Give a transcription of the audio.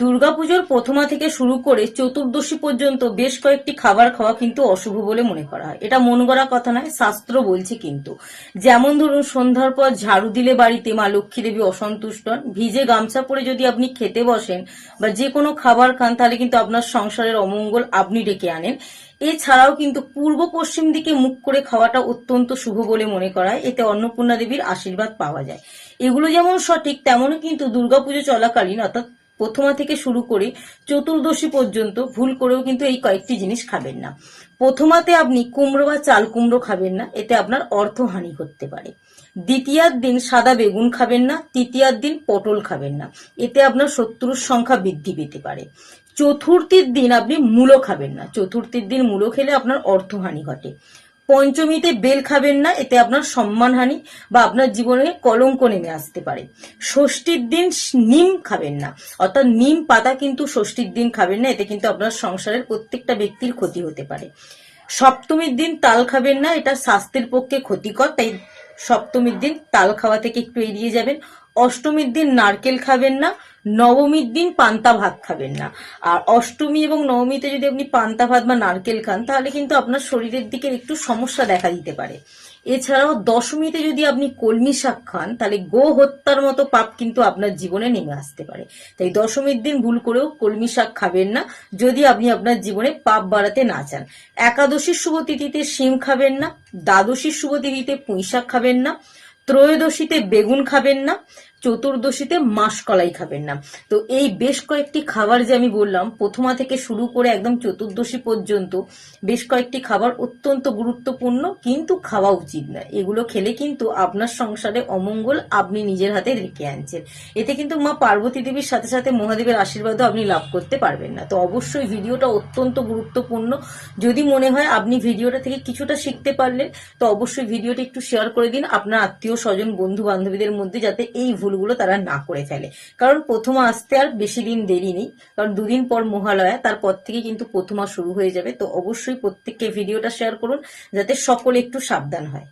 দুর্গাপুজোর প্রথমা থেকে শুরু করে চতুর্দশী পর্যন্ত বেশ কয়েকটি খাবার খাওয়া কিন্তু অশুভ বলে মনে করা হয়। এটা মন গড়া কথা নয়, শাস্ত্র বলছে কিন্তু। যেমন ধরুন, সন্ধ্যার পর ঝাড়ু দিলে বাড়িতে মা লক্ষ্মী দেবী অসন্তুষ্ট হন। ভিজে গামছা পরে যদি আপনি খেতে বসেন বা যে কোনো খাবার খান, তাহলে কিন্তু আপনার সংসারের অমঙ্গল আপনি ডেকে আনেন। এছাড়াও কিন্তু পূর্ব পশ্চিম দিকে মুখ করে খাওয়াটা অত্যন্ত শুভ বলে মনে করা হয়। এতে অন্নপূর্ণা দেবীর আশীর্বাদ পাওয়া যায়। এগুলো যেমন সঠিক, তেমনই কিন্তু দুর্গাপুজো চলাকালীন, অর্থাৎ প্রথমা থেকে শুরু করে চতুর্দশী পর্যন্ত ভুল করেও কিন্তু এই কয়েকটি জিনিস খাবেন না। প্রথমাতে আপনি কুমড়ো বা চাল কুমড়ো খাবেন না, এতে আপনার অর্থহানি করতে পারে। দ্বিতীয়ার দিন সাদা বেগুন খাবেন না, তৃতীয়ার দিন পটল খাবেন না, এতে আপনার শত্রুর সংখ্যা বৃদ্ধি পেতে পারে। চতুর্থীর দিন আপনি মূলো খাবেন না, চতুর্থীর দিন মূলো খেলে আপনার অর্থহানি ঘটে। পঞ্চমীতে বেল খাবেন না, এতে আপনার সম্মানহানি বা আপনার জীবনে কলঙ্ক নেমে আসতে পারে। ষষ্ঠীর দিন নিম খাবেন না। অর্থাৎ নিম পাতা কিন্তু ষষ্ঠীর দিন খাবেন না, এতে কিন্তু আপনার সংসারের প্রত্যেকটা ব্যক্তির ক্ষতি হতে পারে। সপ্তমীর দিন তাল খাবেন না, এটা স্বাস্থ্যের পক্ষে ক্ষতিকর, তাই সপ্তমীর দিন তাল খাওয়া থেকে একটু এড়িয়ে যাবেন। অষ্টমীর দিন নারকেল খাবেন না, নবমীর দিন পান্তা ভাত খাবেন না। আর অষ্টমী এবং নবমীতে যদি আপনি পান্তা ভাত বা নারকেল খান, তাহলে কিন্তু আপনার শরীরের দিকে একটু সমস্যা দেখা দিতে পারে। এছাড়াও দশমীতে যদি আপনি কলমি শাক খান, তাহলে গো হত্যার মতো পাপ কিন্তু আপনার জীবনে নেমে আসতে পারে। তাই দশমীর দিন ভুল করেও কলমি শাক খাবেন না, যদি আপনি আপনার জীবনে পাপ বাড়াতে না চান। একাদশীর শুভ তিথিতে শিম খাবেন না, দ্বাদশীর শুভ তিথিতে পুঁই শাক খাবেন না ত্রয়োদশীতে বেগুন খাবেন না। চতুর্দশীতে মাসকলাই খাবেন না। তো এই বেশ কয়েকটি খাবার যে আমি বললাম, প্রথমা থেকে শুরু করে একদম চতুর্দশী পর্যন্ত বেশ কয়েকটি খাবার অত্যন্ত গুরুত্বপূর্ণ, কিন্তু খাওয়া উচিত না এগুলো খেলে কিন্তু আপনার সংসারে অমঙ্গল আপনি নিজের হাতে রেখে আনছেন। এতে কিন্তু মা পার্বতী দেবীর সাথে সাথে মহাদেবের আশীর্বাদও আপনি লাভ করতে পারবেন না। তো অবশ্যই ভিডিওটা অত্যন্ত গুরুত্বপূর্ণ। যদি মনে হয় আপনি ভিডিওটা থেকে কিছুটা শিখতে পারলেন, তো অবশ্যই ভিডিওটা একটু শেয়ার করে দিন। আপনার আত্মীয় স্বজন বন্ধু বান্ধবীদের মধ্যে যাতে এই ভুলগুলো তারা না করে ফেলে। কারণ প্রথমা আসতে আর বেশি দিন দেরি নেই। কারণ দুদিন পর মহালয়া, তারপর থেকে কিন্তু প্রথমা শুরু হয়ে যাবে। তো অবশ্যই প্রত্যেককে ভিডিওটা শেয়ার করুন, যাতে সকলে একটু সাবধান হয়।